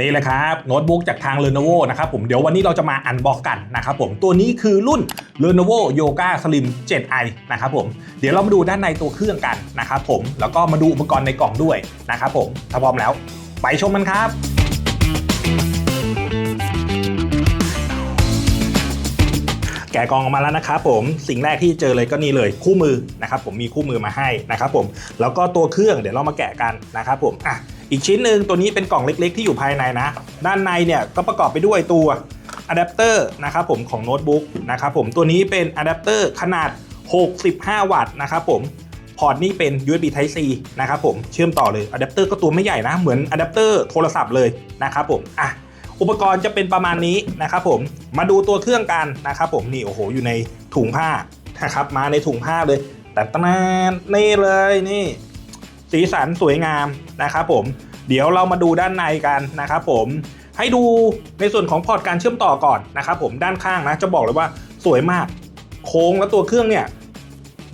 นี่แหละครับโน้ตบุ๊กจากทาง Lenovo นะครับผมเดี๋ยววันนี้เราจะมาอันบอกกันนะครับผมตัวนี้คือรุ่น Lenovo Yoga Slim 7i นะครับผมเดี๋ยวเรามาดูด้านในตัวเครื่องกันนะครับผมแล้วก็มาดูอุปกรณ์ในกล่องด้วยนะครับผมถ้าพร้อมแล้ว ไปชมมันครับแกะกล่องออกมาแล้วนะครับผมสิ่งแรกที่เจอเลยก็นี่เลยคู่มือนะครับผมมีคู่มือมาให้นะครับผมแล้วก็ตัวเครื่องเดี๋ยวเรามาแกะกันนะครับผมอะ อีกชิ้นหนึ่งตัวนี้เป็นกล่องเล็ก ๆ ที่อยู่ภายในนะ ด้านในเนี่ยก็ประกอบไปด้วยตัวอะแดปเตอร์นะครับผมของโน้ตบุ๊กนะครับผมตัวนี้เป็นอะแดปเตอร์ขนาด 65 วัตต์นะครับผมพอร์ตนี่เป็น USB Type C นะครับผมเชื่อมต่อเลยอะแดปเตอร์ก็ตัวไม่ใหญ่นะ เหมือนอะแดปเตอร์โทรศัพท์เลยนะครับผมอะอุปกรณ์จะเป็นประมาณนี้นะครับผมมาดูตัวเครื่องกันนะครับผมนี่โอ้โหอยู่ในถุงผ้านะครับมาในถุงผ้าเลย แต่ตนานนี่เลยนี่ สีสันสวยงามนะครับผมเดี๋ยวเรามาดูด้านในกันนะครับผมให้ดูในส่วนของพอร์ตการเชื่อมต่อก่อนนะครับผมด้านข้างนะจะบอกเลยว่าสวยมาก โค้งแล้วตัวเครื่องเนี่ย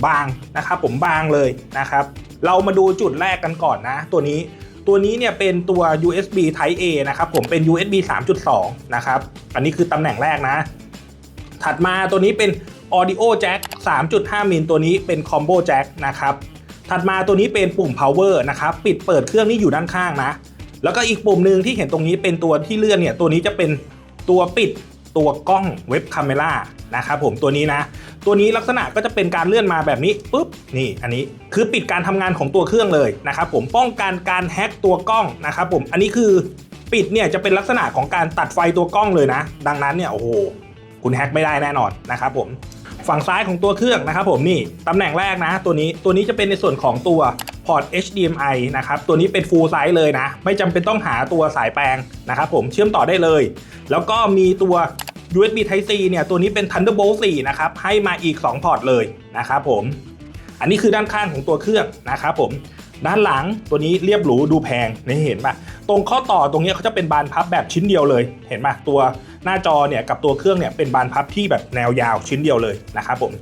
บางนะครับผมบางเลยนะครับ เรามาดูจุดแรกกันก่อนนะ ตัวนี้ตัวนี้เนี่ยเป็นตัว USB Type A นะครับผมเป็น USB 3.2 นะครับ อันนี้คือตำแหน่งแรกนะ ถัดมาตัวนี้เป็น Audio Jack 3.5 มิลตัวนี้เป็น Combo Jack นะครับ ถัดมาตัวนี้เป็นปุ่ม power นะครับปิดเปิดเครื่องนี่อยู่ด้านข้างนะ แล้วก็อีกปุ่มหนึ่งที่เห็นตรงนี้เป็นตัวที่เลื่อนเนี่ยตัวนี้จะเป็นตัวปิดตัวกล้องเว็บคาเมล่านะครับผมตัวนี้นะ ตัวนี้ลักษณะก็จะเป็นการเลื่อนมาแบบนี้ปุ๊บนี่อันนี้คือปิดการทำงานของตัวเครื่องเลยนะครับผมป้องกันการแฮ็กตัวกล้องนะครับผมอันนี้คือปิดเนี่ยจะเป็นลักษณะของการตัดไฟตัวกล้องเลยนะ ดังนั้นเนี่ยโอ้โหคุณแฮ็กไม่ได้แน่นอนนะครับผม ฝั่งซ้ายของตัวเครื่องนะครับผมนี่ตำแหน่งแรกนะตัวนี้ตัวนี้จะเป็นในส่วนของตัวพอร์ต HDMI นะครับตัวนี้เป็น full size เลยนะ ไม่จำเป็นต้องหาตัวสายแปลงนะครับผมเชื่อมต่อได้เลย แล้วก็มีตัว USB Type C เนี่ยตัวนี้เป็น Thunderbolt 4 นะครับ ให้มาอีก 2 พอร์ตเลยนะครับผม อันนี้คือด้านข้างของตัวเครื่องนะครับผมด้านหลังตัวนี้เรียบหรูดูแพงนี่เห็นปะตรงข้อต่อตรงนี้เขาจะเป็นบานพับแบบชิ้นเดียวเลยเห็นปะตัว หน้าจอเนี่ยกับตัวเครื่องเนี่ยเป็นบานพับที่แบบแนวยาวชิ้นเดียวเลยนะครับผม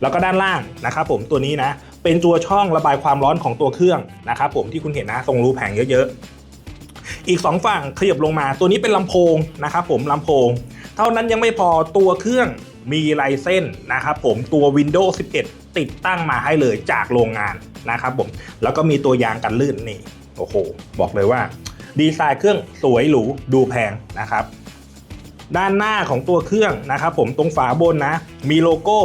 แล้วก็ด้านล่างนะครับผมตัวนี้นะเป็นตัวช่องระบายความร้อนของตัวเครื่องนะครับผมที่คุณเห็นนะตรงรูแผงเยอะๆ อีก 2 ฝั่งขยับลงมาตัวนี้เป็นลำโพงนะครับผมลำโพง เท่านั้นยังไม่พอตัวเครื่องมีลายเส้นนะครับผมตัว Windows 11 ติดตั้งมาให้เลยจากโรงงานนะครับผมแล้วก็มีตัวยางกันลื่นนี่โอ้โห บอกเลยว่า ดีไซน์เครื่องสวยหรูดูแพงนะครับ ด้านหน้าของตัวเครื่องนะครับผมตรงฝาบนนะ มีโลโก้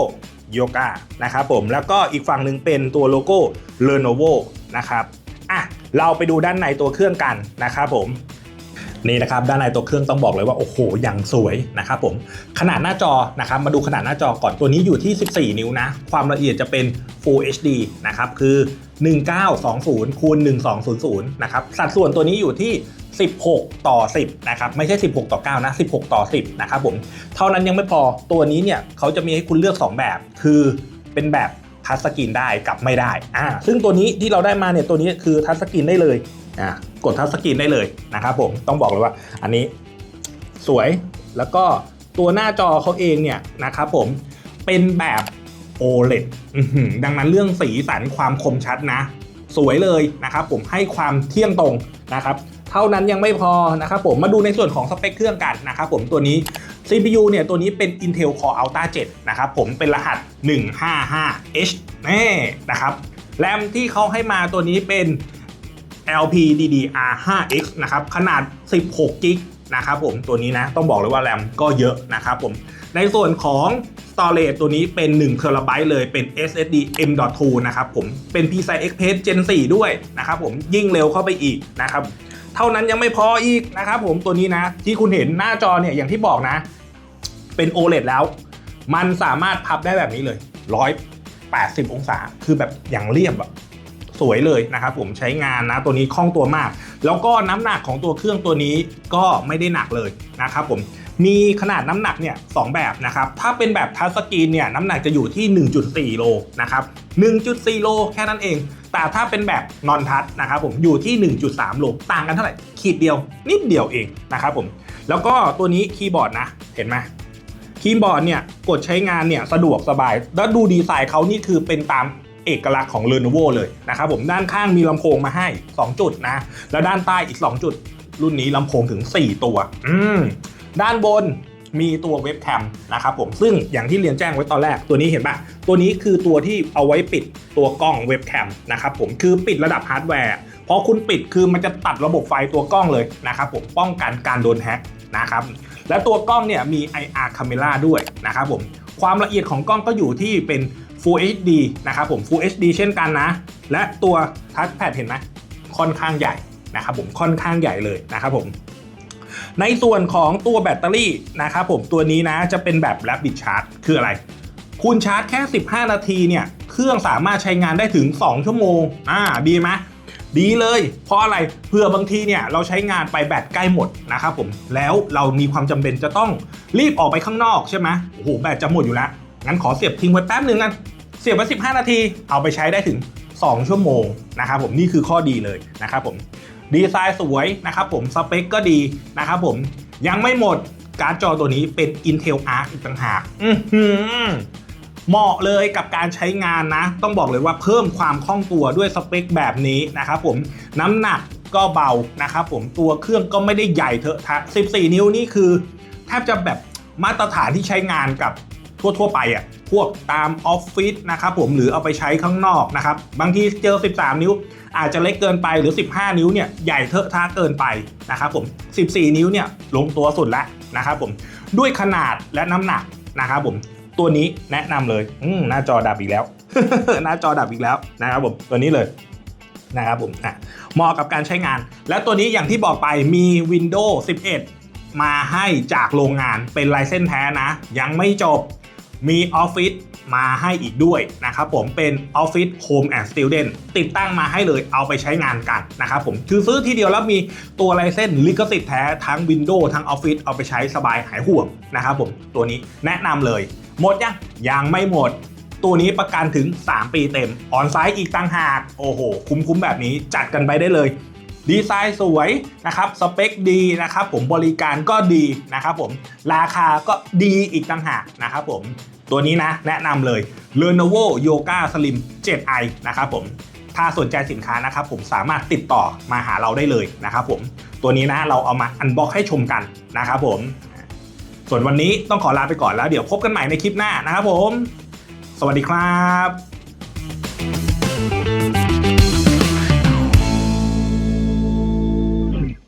โยกานะครับผมแล้วก็อีกฝั่งหนึ่งเป็นตัวโลโก้ Lenovo นะครับอะเราไปดูด้านในตัวเครื่องกันนะครับผมนี่นะครับด้านในตัวเครื่องต้องบอกเลยว่าโอ้โหอย่างสวยนะครับผมขนาดหน้าจอนะครับมาดูขนาดหน้าจอก่อนตัวนี้อยู่ที่ 14 นิ้วนะ ความละเอียดจะเป็น Full HD นะครับคือ 1920คูณ1200นะครับสัดส่วนตัวนี้อยู่ที่ 16 ต่อ 10 นะครับ ไม่ใช่ 16 ต่อ 9 นะ 16 ต่อ 10 นะครับผม เท่านั้นยังไม่พอตัวนี้เนี่ยเขาจะมีให้คุณเลือก 2 แบบ คือเป็นแบบทัชสกรีนได้กับไม่ได้อ่าซึ่งตัวนี้ที่เราได้มาเนี่ยตัวนี้คือทัชสกรีนได้เลยอะกดทัชสกรีนได้เลยนะครับผมต้องบอกเลยว่าอันนี้สวยแล้วก็ตัวหน้าจอเขาเองเนี่ยนะครับผมเป็นแบบ OLED ดังนั้นเรื่องสีสันความคมชัดนะ สวยเลยนะครับผมให้ความเที่ยงตรงนะครับ เท่านั้นยังไม่พอนะครับผมมาดูในส่วนของสเปคเครื่องกันนะครับผมตัวนี้ CPU เนี่ยตัวนี้เป็น Intel Core Ultra 7 นะครับผมเป็นรหัส 155H แน่นะครับแรมที่เขาให้มาตัวนี้เป็น LPDDR5X นะครับขนาด 16กิกนะครับผมตัวนี้นะต้องบอกเลยว่าแรมก็เยอะนะครับผมในส่วนของ Storage ตัวนี้เป็น1 t b เลยเป็น SSD M.2 นะครับผมเป็น PCI Express Gen 4 ด้วยนะครับผมยิ่งเร็วเข้าไปอีกนะครับ เท่านั้นยังไม่พออีกนะครับผมตัวนี้นะที่คุณเห็นหน้าจอเนี่ยอย่างที่บอกนะ เป็น OLED แล้ว มันสามารถพับได้แบบนี้เลย180 องศา คือแบบอย่างเรียบอะสวยเลยนะครับผมใช้งานนะตัวนี้คล่องตัวมาก แล้วก็น้ำหนักของตัวเครื่องตัวนี้ก็ไม่ได้หนักเลยนะครับผม มีขนาดน้ำหนักเนี่ยสองแบบนะครับ ถ้าเป็นแบบทัชสกรีนเนี่ยน้ำหนักจะอยู่ที่ 1.4 โลนะครับ1.4 โลแค่นั้นเอง แต่ถ้าเป็นแบบนอนทัชนะครับผมอยู่ที่ 1.3 โลต่างกันเท่าไหร่ ขีดเดียว นิดเดียวเองนะครับผม แล้วก็ตัวนี้คีย์บอร์ดนะ เห็นไหมคีย์บอร์ดเนี่ยกดใช้งานเนี่ยสะดวกสบาย แล้วดูดีไซน์เขานี่คือเป็นตามเอกลักษณ์ของ Lenovo เลยนะครับผมด้านข้างมีลำโพงมาให้ 2 จุดนะ แล้วด้านใต้อีก 2 จุด รุ่นนี้ลำโพงถึง 4 ตัว อืม ด้านบนมีตัวเว็บแคมนะครับผมซึ่งอย่างที่เรียนแจ้งไว้ตอนแรกตัวนี้เห็นปะตัวนี้คือตัวที่เอาไว้ปิดตัวกล้องเว็บแคมนะครับผมคือปิดระดับฮาร์ดแวร์พอคุณปิดคือมันจะตัดระบบไฟตัวกล้องเลยนะครับผมป้องกันการโดนแฮ็กนะครับและตัวกล้องเนี่ยมี IR camera ด้วยนะครับผมความละเอียดของกล้องก็อยู่ที่เป็น Full HD นะครับผม Full HD เช่นกันนะ และตัวทัชแพดเห็นไหมค่อนข้างใหญ่นะครับผมค่อนข้างใหญ่เลยนะครับผม ในส่วนของตัวแบตเตอรี่นะครับผมตัวนี้นะจะเป็นแบบ Rapid Charge คืออะไร คุณชาร์จแค่ 15 นาทีเนี่ย เครื่องสามารถใช้งานได้ถึง 2 ชั่วโมง อ่า ดีไหมดีเลย เพราะอะไรเพื่อบางทีเนี่ยเราใช้งานไปแบตใกล้หมดนะครับผมแล้วเรามีความจำเป็นจะต้องรีบออกไปข้างนอกใช่ไหมโอ้โหแบตจะหมดอยู่แล้ว งั้นขอเสียบทิ้งไว้แป๊บหนึ่งกันเสียบไว้15 นาที เอาไปใช้ได้ถึง 2 ชั่วโมงนะครับผมนี่คือข้อดีเลยนะครับผม ดีไซน์สวยนะครับผมสเปคก็ดีนะครับผมยังไม่หมดการ์ดจอตัวนี้เป็น Intel Arc อีกต่างหากอืเหมาะเลยกับการใช้งานนะ ต้องบอกเลยว่าเพิ่มความคล่องตัวด้วยสเปคแบบนี้นะครับผมน้ำหนักก็เบานะครับผมตัวเครื่องก็ไม่ได้ใหญ่เถอะทะ14 นิ้วนี่คือ แทบจะแบบมาตรฐานที่ใช้งานกับ ทั่วๆไปอะ่ะพวกตามออฟฟิศนะครับผมหรือเอาไปใช้ข้างนอกนะครับบางทีเจอ 13 นิ้ว อาจจะเล็กเกินไปหรือ 15 นิ้วเนี่ยใหญ่เทอะทะเกินไปนะครับผม 14 นิ้วเนี่ยลงตัวสุดแล้วนะครับผมด้วยขนาดและน้ำหนักนะครับผมตัวนี้แนะนำเลยอืมหน้าจอดับอีกแล้ว หน้าจอดับอีกแล้วนะครับผมตัวนี้เลยนะครับผมอะเหมาะกับการใช้งาน และตัวนี้อย่างที่บอกไปมี Windows 11 มาให้จากโรงงานเป็นลายเส้นแท้นะ ยังไม่จบ มี Office มาให้อีกด้วยนะครับผมเป็น Office Home and Student ติดตั้งมาให้เลยเอาไปใช้งานกันนะครับผมคือซื้อทีเดียวแล้วมีตัวลายเส้นลิขสิทธิ์แท้ทั้ง Windows ทั้ง Office เอาไปใช้สบายหายห่วงนะครับผมตัวนี้แนะนำเลย หมดยังยังไม่หมดตัวนี้ประกันถึง 3 ปีเต็ม ออนไซต์อีกต่างหาก โอ้โห คุ้มๆแบบนี้จัดกันไปได้เลย ดีไซน์สวยนะครับ สเปคดีนะครับผมบริการก็ดีนะครับผม ราคาก็ดีอีกต่างหากนะครับผม ตัวนี้นะแนะนำเลย Lenovo Yoga Slim 7i นะครับผมถ้าสนใจสินค้านะครับผมสามารถติดต่อมาหาเราได้เลยนะครับผมตัวนี้นะเราเอามาอันบ็อกให้ชมกันนะครับผม ส่วนวันนี้ต้องขอลาไปก่อนแล้วเดี๋ยวพบกันใหม่ในคลิปหน้านะครับผม สวัสดีครับ